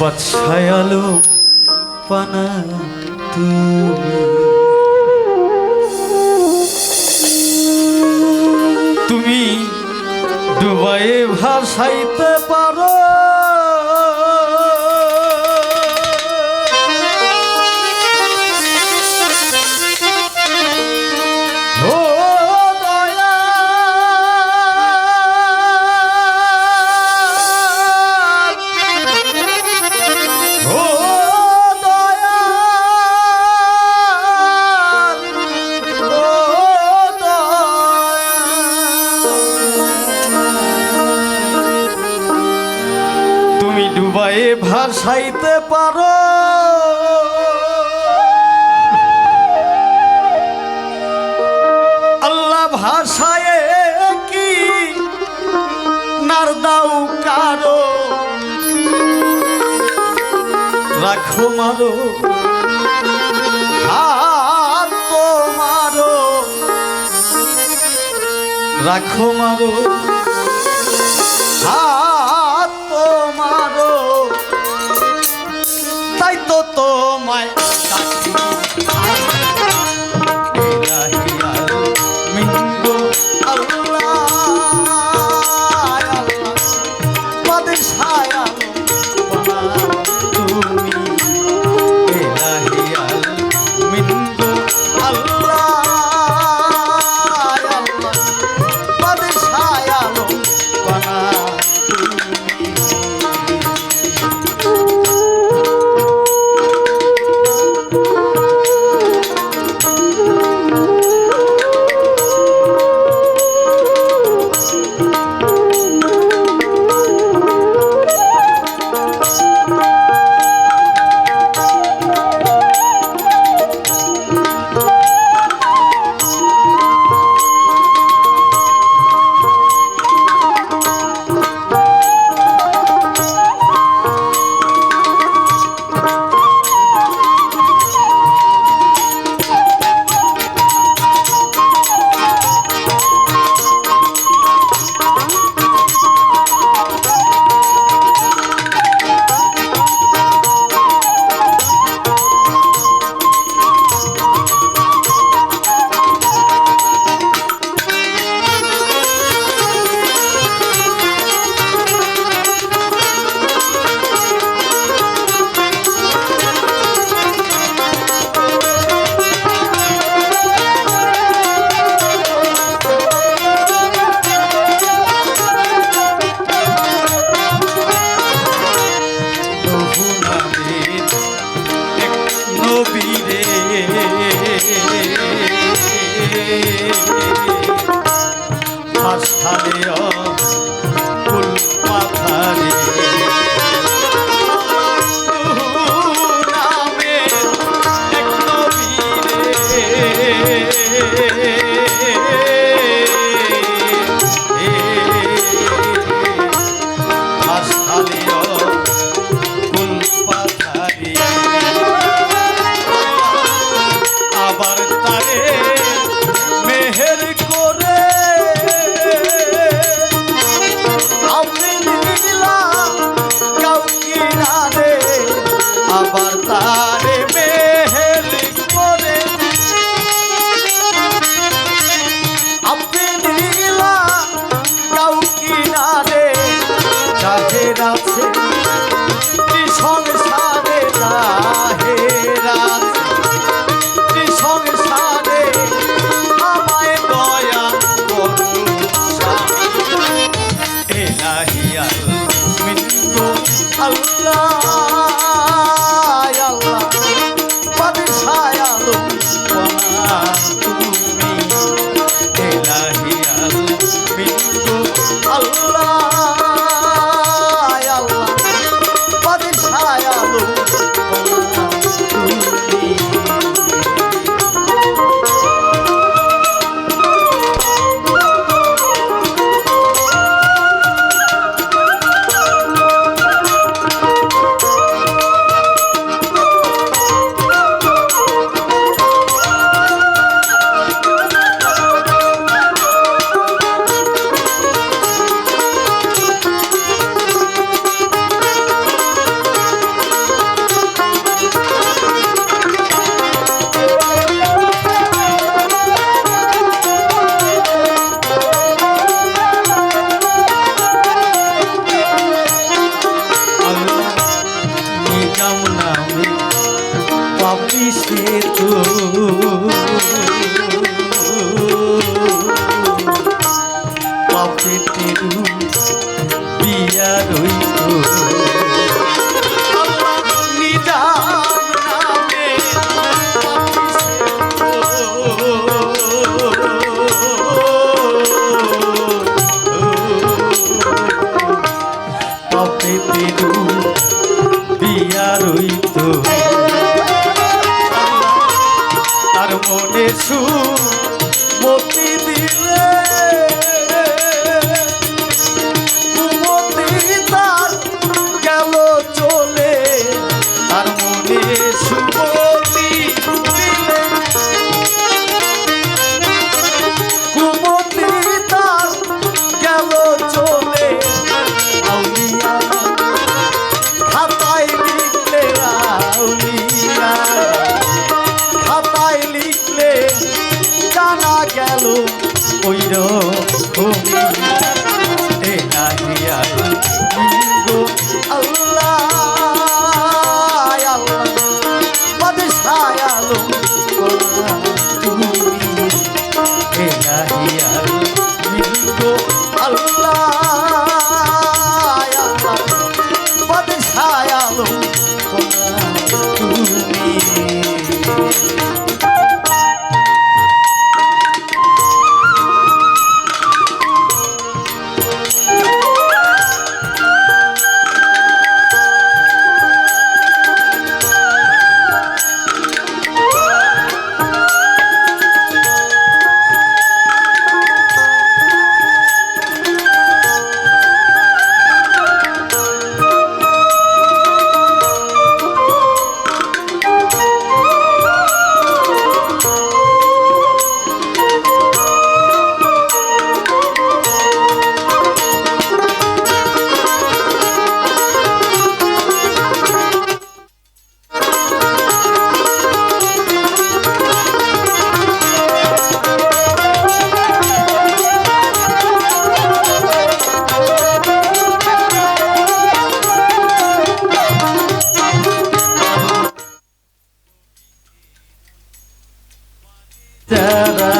বাদশায় পানা তুমি তুমি ডুবাইয়ে ভাসাইতে পারো ভাসাইতে পারো। আল্লাহ ভাষায় কি? নারদাও কারও। রাখো মারো। মারো রাখো মারো। হাত মারো সংসারে আছে। সংসারে আছে বন্ধু বিয়া রইত। আর মনে সুখ Mustafa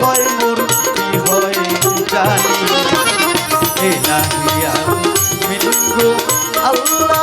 কয় হয় জানি। এ নাহি আল্লাহ